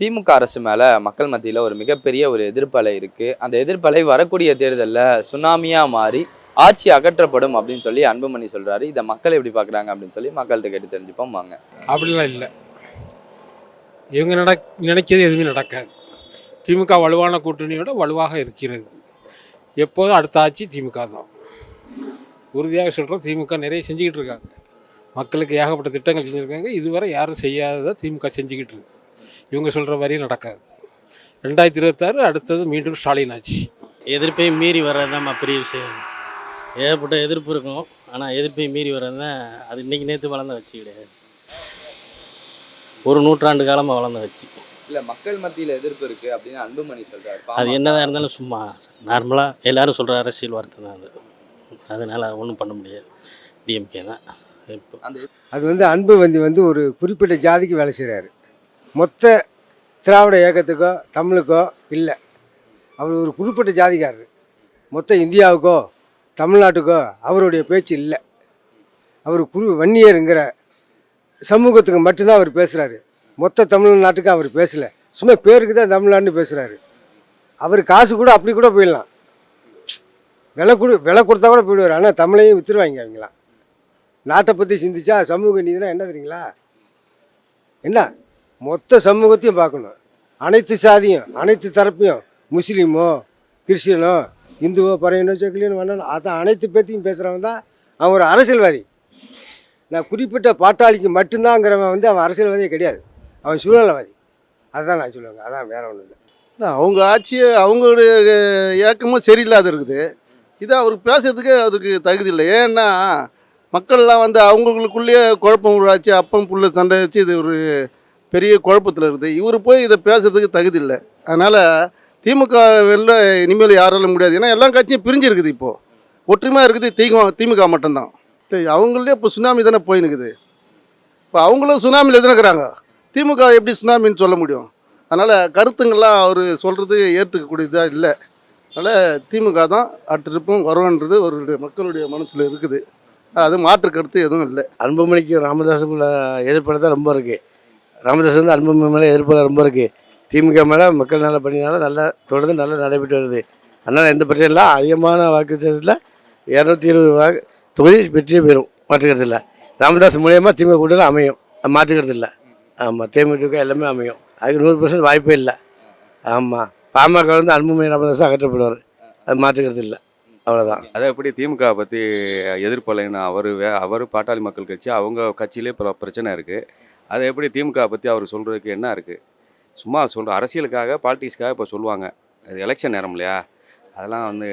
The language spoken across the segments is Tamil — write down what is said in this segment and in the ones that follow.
திமுக அரசு மேலே மக்கள் மத்தியில் ஒரு மிகப்பெரிய ஒரு எதிர்ப்பலை இருக்குது அந்த எதிர்ப்பலை வரக்கூடிய தேர்தலில் சுனாமியாக மாறி ஆட்சி அகற்றப்படும் அப்படின்னு சொல்லி அன்புமணி சொல்கிறாரு இதை மக்கள் எப்படி பார்க்குறாங்க அப்படின்னு சொல்லி மக்கள்கிட்ட கேட்டு தெரிஞ்சுப்போம் வாங்க. அப்படிலாம் இல்லை. இவங்க நட நினைக்கிறது எதுவுமே நடக்காது. திமுக வலுவான கூட்டணியோட வலுவாக இருக்கிறது. எப்போதும் அடுத்த ஆட்சி திமுக தான். உறுதியாக சொல்கிறோம் திமுக நிறைய செஞ்சுக்கிட்டு இருக்காங்க. மக்களுக்கு ஏகப்பட்ட திட்டங்கள் செஞ்சுருக்காங்க. இதுவரை யாரும் செய்யாததை திமுக செஞ்சுக்கிட்டு இருக்கு. இவங்க சொல்கிற வரையும் நடக்காது. ரெண்டாயிரத்தி இருபத்தாறு அடுத்தது மீண்டும் ஸ்டாலின் ஆட்சி. எதிர்ப்பையும் மீறி வர்றது தான் பெரிய விஷயம். ஏகப்பட்ட எதிர்ப்பு இருக்கும். ஆனால் எதிர்ப்பையும் மீறி வர்றது தான் அது இன்னைக்கு நேற்று வளர்ந்த வச்சு கிடையாது. ஒரு நூற்றாண்டு காலமாக வளர்ந்த வச்சு இல்ல மக்கள் மத்தியில எதிர்ப்பு இருக்கு அப்படின்னு அன்புமணி சொல்றாரு. அது என்னதான் இருந்தாலும் சும்மா நார்மலாக எல்லாரும் சொல்கிற அரசியல் வார்த்தை தான் அது. அதனால் ஒன்றும் பண்ண முடியாது. டிஎம்கே தான். அது வந்து அன்பு வந்து வந்து ஒரு குறிப்பிட்ட ஜாதிக்கு வேலை செய்கிறாரு மொத்த திராவிட இயக்கத்துக்கோ தமிழுக்கோ இல்லை. அவர் ஒரு குறிப்பிட்ட ஜாதிக்காரர். மொத்த இந்தியாவுக்கோ தமிழ்நாட்டுக்கோ அவருடைய பேச்சு இல்லை. அவர் குரு வன்னியருங்கிற சமூகத்துக்கு மட்டும்தான் அவர் பேசுகிறாரு மொத்த தமிழ்நாட்டுக்கு அவர் பேசலை. சும்மா பேருக்கு தான் தமிழ்நாடுன்னு பேசுகிறாரு அவர் காசு கூட அப்படி கூட போயிடலாம். விலை கொடு விலை கொடுத்தா கூட போயிடுவார். ஆனால் தமிழையும் விற்றுருவாங்க அவங்களாம் நாட்டை பற்றி சிந்திச்சா சமூக நீதினா என்ன தெரியுங்களா? என்ன? மொத்த சமூகத்தையும் பார்க்கணும். அனைத்து சாதியும் அனைத்து தரப்பையும் முஸ்லீமோ கிறிஸ்டியனோ இந்துவோ பறையனோ செக்கிலியனோ வண்ணனோ அதான் அனைத்து பேர்த்தையும் பேசுகிறவன் தான் அவன் ஒரு அரசியல்வாதி. நான் குறிப்பிட்ட பாட்டாளிக்கு மட்டும்தாங்கிறவன் வந்து அவன் அரசியல்வாதியே கிடையாது. அவன் சூழ்நிலைவாதி அதுதான் நான் சொல்லுவேங்க. அதான் வேற ஒன்றும் இல்லை. அவங்க ஆட்சியை அவங்களுடைய இயக்கமும் சரியில்லாத இருக்குது. இது அவருக்கு பேசுறதுக்கு அதுக்கு தகுதி இல்லை. ஏன்னா மக்கள்லாம் வந்து அவங்களுக்குள்ளேயே குழப்பம் உருவாச்சு அப்பம் புள்ள சண்டை வச்சு இது ஒரு பெரிய குழப்பத்தில் இருக்குது இவர் போய் இதை பேசுறதுக்கு தகுதி இல்லை. அதனால் திமுக வெளில இனிமேல் யாராலும் முடியாது. ஏன்னா எல்லா கட்சியும் பிரிஞ்சிருக்குது இப்போது ஒற்றுமையாக இருக்குது திமுக திமுக மட்டும்தான். இல்லை, அவங்களே இப்போ சுனாமி தானே போயினுக்குது இப்போ அவங்களும் சுனாமியில் தானே இருக்கிறாங்க திமுக எப்படி சுனாமின்னு சொல்ல முடியும்? அதனால் கருத்துங்கள்லாம் அவர் சொல்கிறது ஏற்றுக்கக்கூடியதாக இல்லை. அதனால் திமுக தான் அடுத்த ட்ரிப்பும் வரும்ன்றது ஒரு மக்களுடைய மனசில் இருக்குது. அது மாற்று கருத்து எதுவும் இல்லை. அன்புமணிக்கு ராமதாஸுக்குள்ள எதிர்ப்பு தான் ரொம்ப இருக்குது ராமதாஸ் வந்து அன்பு மேலே எதிர்ப்பு ரொம்ப இருக்குது திமுக மேலே மக்கள் நல்ல பண்ணினால நல்லா தொடர்ந்து நல்லா நடைபெற்று வருது. அதனால் எந்த பிரச்சனையும் இல்லை. அதிகமான வாக்குச்சத்தில் இரநூத்தி இருபது வாக்கு தொகுதி வெற்றியே பெறும். மாற்றுக்கிறது இல்லை. ராமதாஸ் மூலயமா திமுக கூட்டணி அமையும். மாற்றுக்கிறதில்ல மாற்றுக்கிறது இல்லை. ஆமாம் தேமுதிக எல்லாமே அமையும். அதுக்கு நூறு பர்சன்ட் வாய்ப்பே இல்லை. ஆமாம் பாமக வந்து அன்புமணி ராமதாஸ் அகற்றப்படுவார். அது மாற்றுக்கிறது இல்லை. அவ்வளோதான் அதை எப்படி திமுக பற்றி எதிர்ப்பலைன்னு அவர் வே அவர் பாட்டாளி மக்கள் கட்சி அவங்க கட்சியிலே இப்போ பிரச்சனை இருக்குது அதை எப்படி திமுக பற்றி அவர் சொல்கிறதுக்கு என்ன இருக்குது சும்மா சொல்கிற அரசியலுக்காக பாலிட்டிக்ஸ்க்காக இப்போ சொல்லுவாங்க. அது எலெக்ஷன் நேரம் இல்லையா? அதெல்லாம் வந்து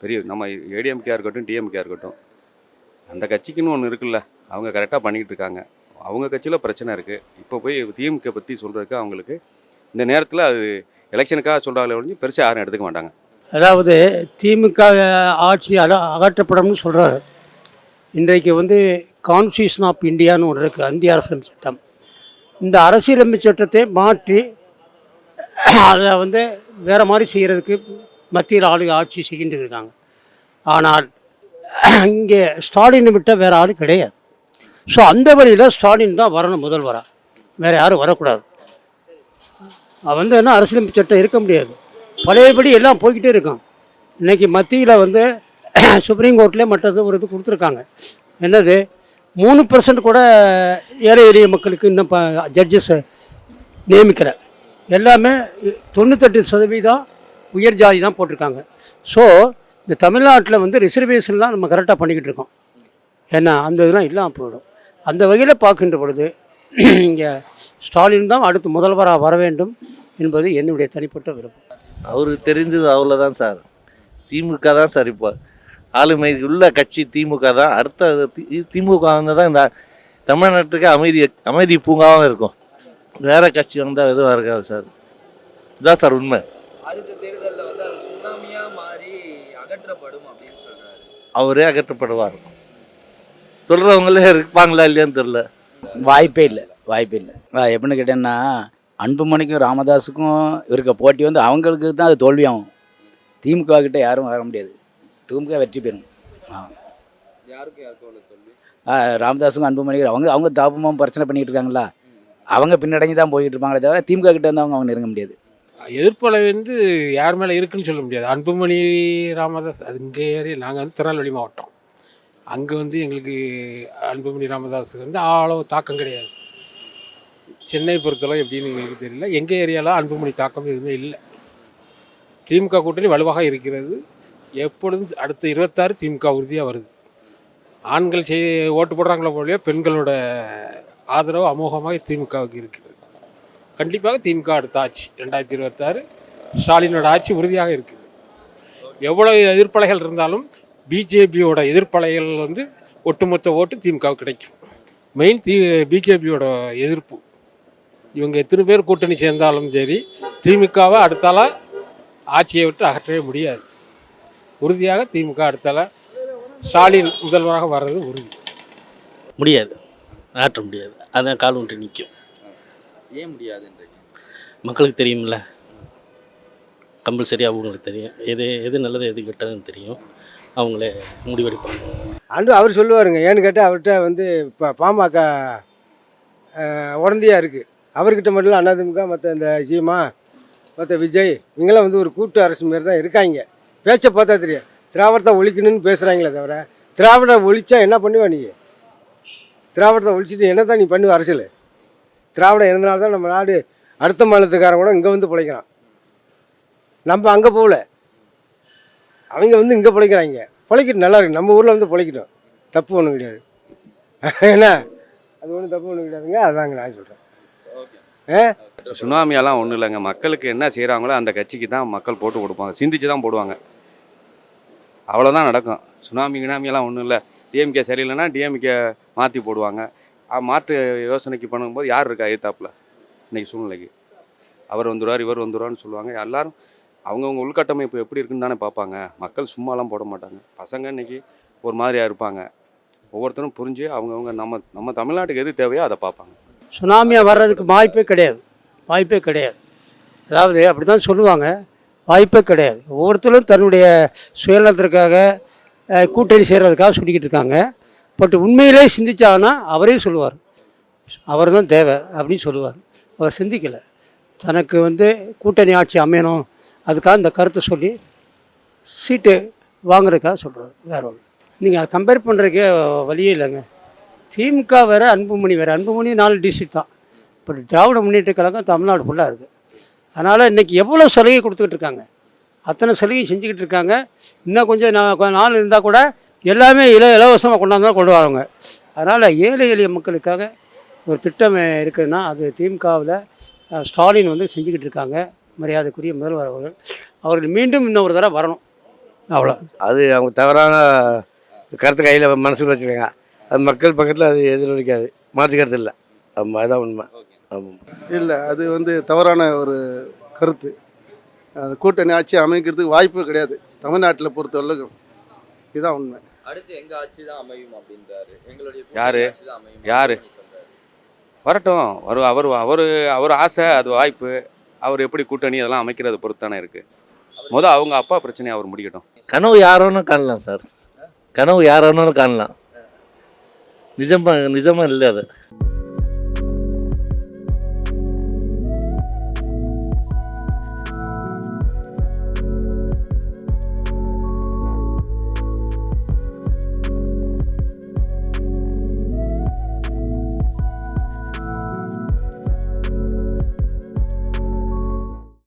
பெரிய நம்ம ஏடிஎம்கேயா இருக்கட்டும் டிஎம்கேயாக இருக்கட்டும். அந்த கட்சிக்குன்னு ஒன்று இருக்குல்ல. அவங்க கரெக்டாக பண்ணிக்கிட்டு இருக்காங்க. அவங்க கட்சியில் பிரச்சனை இருக்குது இப்போ போய் திமுக பற்றி சொல்கிறதுக்கு அவங்களுக்கு இந்த நேரத்தில் அது எலெக்ஷனுக்காக சொல்கிறாங்களே ஒழிஞ்சு பெருசாக யாரும் எடுத்துக்க மாட்டாங்க. அதாவது திமுக ஆட்சி அக அகற்றப்படும்னு சொல்கிறாரு இன்றைக்கு வந்து கான்ஸ்டியூஷன் ஆஃப் இந்தியான்னு ஒன்று இருக்குது இந்திய அரசியலமைப்பு சட்டம். இந்த அரசியலமைப்பு சட்டத்தை மாற்றி அதை வந்து வேறு மாதிரி செய்கிறதுக்கு மத்தியில் ஆளு ஆட்சி செய்கின்றது இருக்காங்க. ஆனால் இங்கே ஸ்டாலினை விட்டால் வேறு ஆள் கிடையாது. ஸோ அந்த வழியில் ஸ்டாலின் தான் வரணும் முதல்வராக வேறு யாரும் வரக்கூடாது. அவன் வந்து என்ன அரசியலமைப்பு சட்டம் இருக்க முடியாது. பழையபடி எல்லாம் போய்கிட்டே இருக்கும் இன்றைக்கி மத்தியில் வந்து சுப்ரீம் கோர்ட்லேயே மற்றது ஒரு இது கொடுத்துருக்காங்க. என்னது? மூணு பர்சன்ட் கூட ஏழை எளிய மக்களுக்கு இன்னும் ஜட்ஜஸை நியமிக்கல. எல்லாமே தொண்ணூத்தெட்டு சதவீதம் உயர் ஜாதி தான் போட்டிருக்காங்க. ஸோ இந்த தமிழ்நாட்டில் வந்து ரிசர்வேஷன்லாம் நம்ம கரெக்டாக பண்ணிக்கிட்டு இருக்கோம். ஏன்னா அந்த இதெல்லாம் இல்லாமல் போயிடும். அந்த வகையில் பார்க்கின்ற பொழுது இங்கே ஸ்டாலின் தான் அடுத்து முதல்வராக வர வேண்டும் என்பது என்னுடைய தனிப்பட்ட விருப்பம். அவருக்கு தெரிஞ்சது அவ்வளோதான் சார். திமுக தான் சார் இப்போ. ஆளுமை உள்ள கட்சி திமுக தான். அடுத்த தி- திமுக வந்தால் தான் இந்த தமிழ்நாட்டுக்கு அமைதி அமைதி பூங்காவும் இருக்கும். வேற கட்சி வந்தால் எதுவும் இருக்காது சார். இதான் சார் உண்மை. அடுத்த தேர்தலில் வந்து அது சுனாமியா மாறி அகற்றப்படும் அப்படின்னு சொல்றாரு. அவரே அகற்றப்படுவார். சொல்கிறவங்களே இருப்பாங்களா இல்லையான்னு தெரில வாய்ப்பே இல்லை வாய்ப்பே இல்லை. எப்படின்னு கேட்டேன்னா அன்புமணிக்கும் ராமதாஸுக்கும் இருக்க போட்டி வந்து அவங்களுக்கு தான் அது தோல்வியாகும். திமுக கிட்ட யாரும் வர முடியாது. திமுக வெற்றி பெறும். ஆ. ராமதாஸுக்கும் அன்புமணிக்கும் அவங்க அவங்க தாபமாக பிரச்சனை பண்ணிட்டு இருக்காங்களா அவங்க பின்னடங்கி தான் போய்கிட்டு இருப்பாங்களே தவிர திமுக கிட்ட இருந்தவங்க அவங்க நெருங்க முடியாது. எதிர்ப்பலை வந்து யார் மேலே இருக்குன்னு சொல்ல முடியாது. அன்புமணி ராமதாஸ் அது இங்கே ஏரியா நாங்கள் வந்து திருநெல்வேலி மாவட்டம். அங்கே வந்து எங்களுக்கு அன்புமணி ராமதாஸுக்கு வந்து அவ்வளோ தாக்கம் கிடையாது. சென்னை பொறுத்தளவு எப்படின்னு எங்களுக்கு தெரியல. எங்கள் ஏரியாவில் அன்புமணி தாக்கம் எதுவுமே இல்லை. திமுக கூட்டணி வலுவாக இருக்கிறது. எப்பொழுதும் அடுத்த இருபத்தாறு திமுக உறுதியாக வருது? ஆண்கள் செய் ஓட்டு போடுறாங்களோ போலயோ பெண்களோட ஆதரவு அமோகமாக திமுகவுக்கு இருக்கிறது. கண்டிப்பாக திமுக அடுத்த ஆட்சி ரெண்டாயிரத்தி இருபத்தாறு ஸ்டாலினோட ஆட்சி உறுதியாக இருக்குது. எவ்வளோ எதிர்ப்பலைகள் இருந்தாலும் பிஜேபியோட எதிர்ப்பலைகள் வந்து ஒட்டுமொத்த ஓட்டு திமுகவுக்கு கிடைக்கும். மெயின் தி பிஜேபியோட எதிர்ப்பு. இவங்க எத்தனை பேர் கூட்டணி சேர்ந்தாலும் சரி திமுகவை அடுத்தால ஆட்சியை விட்டு அகற்றவே முடியாது. உறுதியாக திமுக அடுத்தால ஸ்டாலின் முதல்வராக வர்றது உறுதி. முடியாது. ஆற்ற முடியாது. அதான் கால் ஒன்று நிற்கும். ஏன் முடியாதுன்றீங்க மக்களுக்கு தெரியும்ல. கம்பல்சரி அவங்களுக்கு தெரியும். எது எது நல்லது எது கெட்டதுன்னு தெரியும். அவங்களே முடிவெடுப்பாங்க. அன்று அவர் சொல்லுவாருங்க ஏன்னு கேட்டால் அவர்கிட்ட வந்து இப்போ பாமக உடந்தையாக இருக்குது அவர்கிட்ட மட்டும் இல்லை அதிமுக மற்ற இந்த சீமா மற்ற விஜய் இவங்கெல்லாம் வந்து ஒரு கூட்டு அரசு மாரி தான் இருக்காங்க. பேச்சை பார்த்தா தெரியும். திராவிடத்தை ஒழிக்கணும்னு பேசுகிறாங்களே தவிர திராவிட ஒழிச்சா என்ன பண்ணுவ நீ? திராவிடத்தை ஒழிச்சிட்டு என்ன தான் நீ பண்ணுவ அரசியல்? திராவிடம் இருந்தனால தான் நம்ம நாடு அடுத்த மாநிலத்துக்காரன் கூட இங்கே வந்து பிழைக்கிறான். நம்ம அங்கே போகல. அவங்க வந்து இங்கே பிழைக்கிறாங்க. பிழைக்கிட்டு நல்லா இருக்கு. நம்ம ஊரில் வந்து பிழைக்கட்டும். தப்பு ஒன்றும் கிடையாது. என்ன? அது ஒன்றும் தப்பு ஒன்றும் கிடையாதுங்க. அதாங்க நான் சொல்கிறேன் சுனாமியெல்லாம் ஒன்றும் இல்லைங்க. மக்களுக்கு என்ன செய்கிறாங்களோ அந்த கட்சிக்கு தான் மக்கள் போட்டு கொடுப்பாங்க. சிந்திச்சு தான் போடுவாங்க. அவ்வளோதான் நடக்கும். சுனாமி கினாமியெல்லாம் ஒன்றும் இல்லை. டிஎம்கே சரியில்லைன்னா டிஎம்கே மாற்றி போடுவாங்க. மாற்று யோசனைக்கு பண்ணும்போது யார் இருக்கா எதிர்த்தாப்பில் இன்றைக்கி சூழ்நிலைக்கு. அவர் வந்துடுவார் இவர் வந்துடுவார்னு சொல்லுவாங்க. எல்லோரும் அவங்கவுங்க உள்கட்டமைப்பு எப்படி இருக்குன்னு தானே பார்ப்பாங்க. மக்கள் சும்மாலாம் போட மாட்டாங்க. பசங்க இன்றைக்கி ஒரு மாதிரியாக இருப்பாங்க. ஒவ்வொருத்தரும் புரிஞ்சு அவங்கவுங்க நம்ம நம்ம தமிழ்நாட்டுக்கு எது தேவையோ அதை பார்ப்பாங்க. சுனாமியாக வர்றதுக்கு வாய்ப்பே கிடையாது. வாய்ப்பே கிடையாது. அதாவது அப்படி தான் சொல்லுவாங்க. வாய்ப்பே கிடையாது. ஒவ்வொருத்தரும் தன்னுடைய சுயநலத்திற்காக கூட்டணி செய்கிறதுக்காக சொல்லிக்கிட்டு இருக்காங்க. பட் உண்மையிலே சிந்திச்சாங்கன்னா அவரே சொல்லுவார். அவர் தான் தேவை அப்படின்னு சொல்லுவார். அவர் சிந்திக்கலை. தனக்கு வந்து கூட்டணி ஆட்சி அமையணும். அதுக்காக இந்த கருத்தை சொல்லி சீட்டு வாங்குறதுக்காக சொல்கிறார் வேற ஒன்று நீங்கள் அதை கம்பேர் பண்ணுறதுக்கே வழியே இல்லைங்க. திமுக வேறு அன்புமணி வேறு. அன்புமணி நாலு டிஸ்ட்ரிக்ட் தான். பட் திராவிட முன்னேற்ற கழகம் தமிழ்நாடு ஃபுல்லாக இருக்குது அதனால் இன்றைக்கி எவ்வளோ சலுகை கொடுத்துக்கிட்டு இருக்காங்க? அத்தனை சலுகை செஞ்சுக்கிட்டு இருக்காங்க. இன்னும் கொஞ்சம் நான் கொஞ்சம் நாள் இருந்தால் கூட எல்லாமே இல இலவசமாக கொண்டாந்து கொண்டு வராங்க அதனால் ஏழை எளிய மக்களுக்காக ஒரு திட்டம் இருக்குதுன்னா அது திமுகவில் ஸ்டாலின் வந்து செஞ்சுக்கிட்டு இருக்காங்க. மரியாதைக்குரிய முதல்வர் அவர்கள். அவர்கள் மீண்டும் இன்னொரு தடவை வரணும். அவ்வளோ அது அவங்க தவறான கருத்து கையில் மனசுக்குள்ள வச்சுருக்காங்க. அது மக்கள் பக்கத்தில் அது எதிரொலிக்காது. மாற்று கருத்து இல்லை. ஆமாம் அதுதான் உண்மை. ஆமாம். இல்லை அது வந்து தவறான ஒரு கருத்து. அது கூட்டணி ஆட்சி அமைக்கிறதுக்கு வாய்ப்பு கிடையாது. தமிழ்நாட்டில் பொறுத்தவரைக்கும் இதுதான் உண்மை. அடுத்து எங்க ஆட்சி தான் அமையும் அப்படின்றாரு. எங்களுடைய யாரு? யாரு? வரட்டும். வரும் அவர் அவர் அவர் ஆசை அது வாய்ப்பு. அவர் எப்படி கூட்டணி அதெல்லாம் அமைக்கிறத பொறுத்து தானே இருக்குது முத அவங்க அப்பா பிரச்சனையை அவர் முடிக்கட்டும். கனவு யாரோன்னு காணலாம் சார். கனவு யாரோன்னு காணலாம். நிஜமா நிஜமா இல்லை அது.